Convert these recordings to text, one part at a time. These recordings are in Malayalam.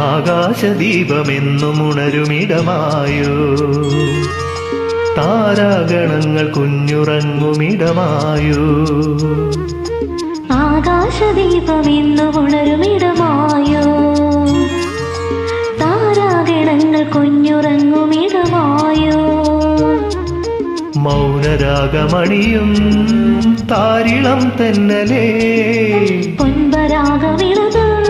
ആകാശദീപമെന്നും ഉണരുമിടമായോ താരാഗണങ്ങൾ കുഞ്ഞുറങ്ങുമിടമായോ? ആകാശദീപമെന്നുമുണരുമിടമായോ? താരാഗണങ്ങൾ കുഞ്ഞുറങ്ങുമിടമായോ? മൗനരാഗമണിയും താരിളം തന്നലേ. പൊൻപരാഗവിളത്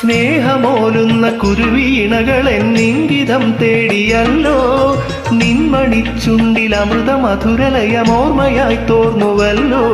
സ്നേഹമോലുന്ന കുരുവീണകൾ എന്നിങ്കിതം തേടിയല്ലോ. നിൻമണിച്ചുണ്ടിൽ അമൃത മധുരലയമോർമ്മയായി തോർന്നുവല്ലോ.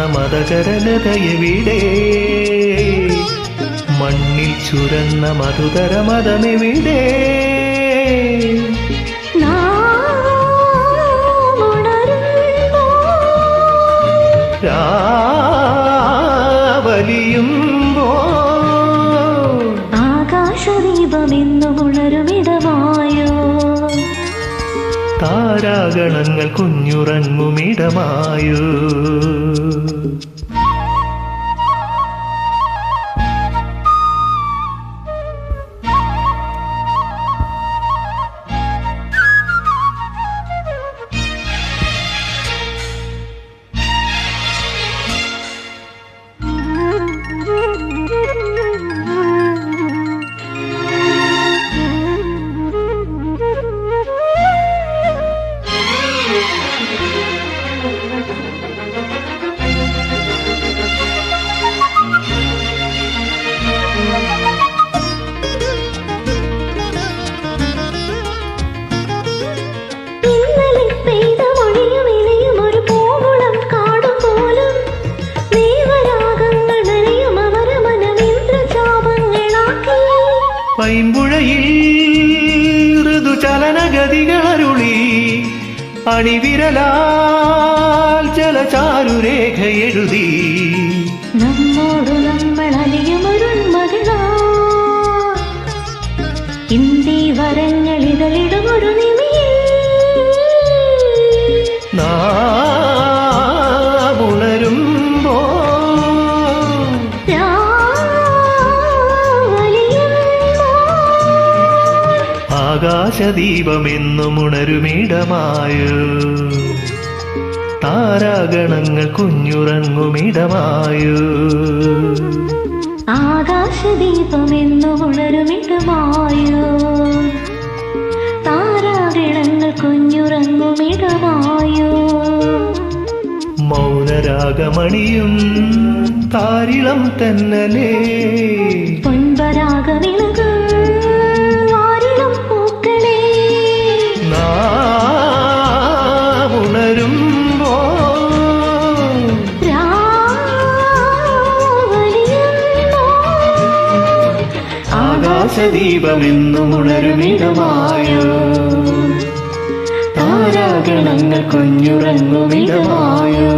വാരിപ്പുണർന്ന മതകരലതയെവിടെ മണ്ണിൽ ചുരന്ന മധുതര മതമെവിടെ? ആകാശദീപമെന്നു ഉണരുമ്പോൾ രാവലിയുമ്പോ ആകാശദീപമെന്നും ഉണരുമിടമായോ താരാഗണങ്ങൾ കുഞ്ഞുറങ്ങുമിടമായോ. അണിവിരലാൽ ജലചാരുരേഖ എഴുതി. നമ്മോട് നമ്മൾ അലിയുമൊരുൺമകളാ ഇന്ത്യ വരങ്ങളിതളിടമൊരു ഇതളിടും നാ നിമിയിൽ. നാം രാവലിയുമ്പോൾ ആകാശദീപമെന്നും ഉണരുമിടമായോ താരാഗണങ്ങൾ കുഞ്ഞുറങ്ങുമിടമായ. ആകാശദീപമെന്നു താരാഗണങ്ങൾ കുഞ്ഞുറങ്ങുമിടമായോ. മൗനരാഗമണിയും താരിളം തന്നലേ. പൊൻപരാഗവിളകൾ ആകാശദീപമെന്നും ഉണരുമിതമായ താരാഗണങ്ങൾ കുഞ്ഞുറങ്ങുമിടമായോ?